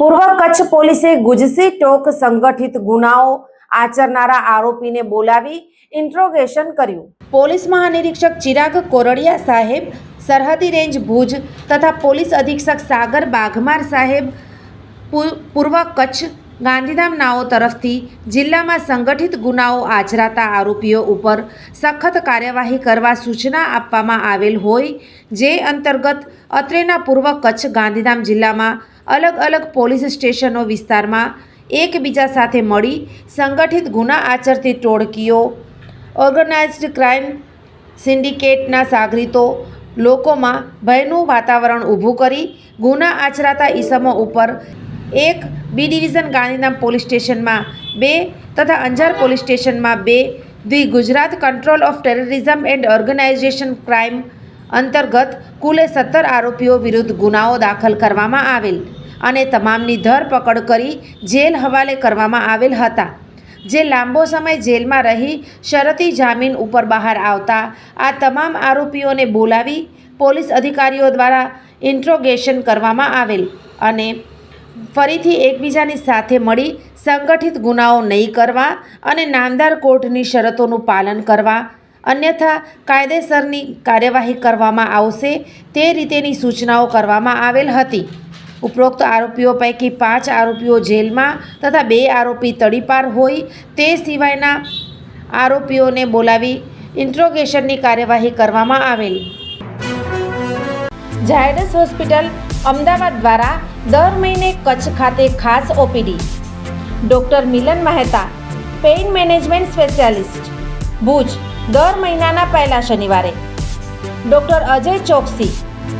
પૂર્વ કચ્છ પોલીસે ગુજસી ટોક સંગઠિત ગુનાઓ આચરનારા આરોપીને બોલાવી ઇન્ટ્રોગેશન કર્યું. પોલીસ મહાનિરીક્ષક ચિરાગ કોરડિયા સાહેબ, સરહદી રેન્જ ભુજ તથા પોલીસ અધિક્ષક સાગર બાઘમાર સાહેબ પૂર્વ કચ્છ ગાંધીધામ નાઓ તરફથી જિલ્લામાં સંગઠિત ગુનાઓ આચરાતા આરોપીઓ ઉપર સખત કાર્યવાહી કરવા સૂચના આપવામાં આવેલ હોય, જે અંતર્ગત અત્રેના પૂર્વ કચ્છ ગાંધીધામ જિલ્લામાં અલગ અલગ પોલીસ સ્ટેશનો વિસ્તારમાં એકબીજા સાથે મળી સંગઠિત ગુના આચરતી ટોળકીઓ ઓર્ગેનાઇઝ્ડ ક્રાઇમ સિન્ડિકેટના સાગરીતો લોકોમાં ભયનું વાતાવરણ ઊભું કરી ગુના આચરાતા ઈસમો ઉપર એક બી ડિવિઝન ગાંધીધામ પોલીસ સ્ટેશનમાં બે તથા અંજાર પોલીસ સ્ટેશનમાં બે, the Gujarat control of terrorism and organisation crime અંતર્ગત કુલે સત્તર આરોપીઓ વિરુદ્ધ ગુનાઓ દાખલ કરવામાં આવેલ. અને તમામની ધરપકડ કરી જેલ હવાલે કરવામાં આવેલ હતા. જે લાંબો સમય જેલમાં રહી શરતી જામીન ઉપર બહાર આવતા આ તમામ આરોપીઓને બોલાવી પોલીસ અધિકારીઓ દ્વારા ઇન્ટ્રોગેશન કરવામાં આવેલ અને ફરીથી એકબીજાની સાથે મળી સંગઠિત ગુનાઓ નહીં કરવા અને નામદાર કોર્ટની શરતોનું પાલન કરવા, અન્યથા કાયદેસરની કાર્યવાહી કરવામાં આવશે તે રીતેની સૂચનાઓ કરવામાં આવેલ હતી. ઉપરોક્ત આરોપીઓ પૈકી પાંચ આરોપીઓ જેલમાં તથા બે આરોપી તડીપાર હોય તે સિવાયના આરોપીઓને બોલાવી ઇન્ટ્રોગેશનની કાર્યવાહી કરવામાં આવેલ. ઝાયડસ હોસ્પિટલ અમદાવાદ દ્વારા દર મહિને કચ્છ ખાતે ખાસ OPD. Doctor Milan Mehta, pain management specialist, Bhuj, દર મહિનાના પહેલા શનિવારે. ડૉક્ટર અજય ચોકસી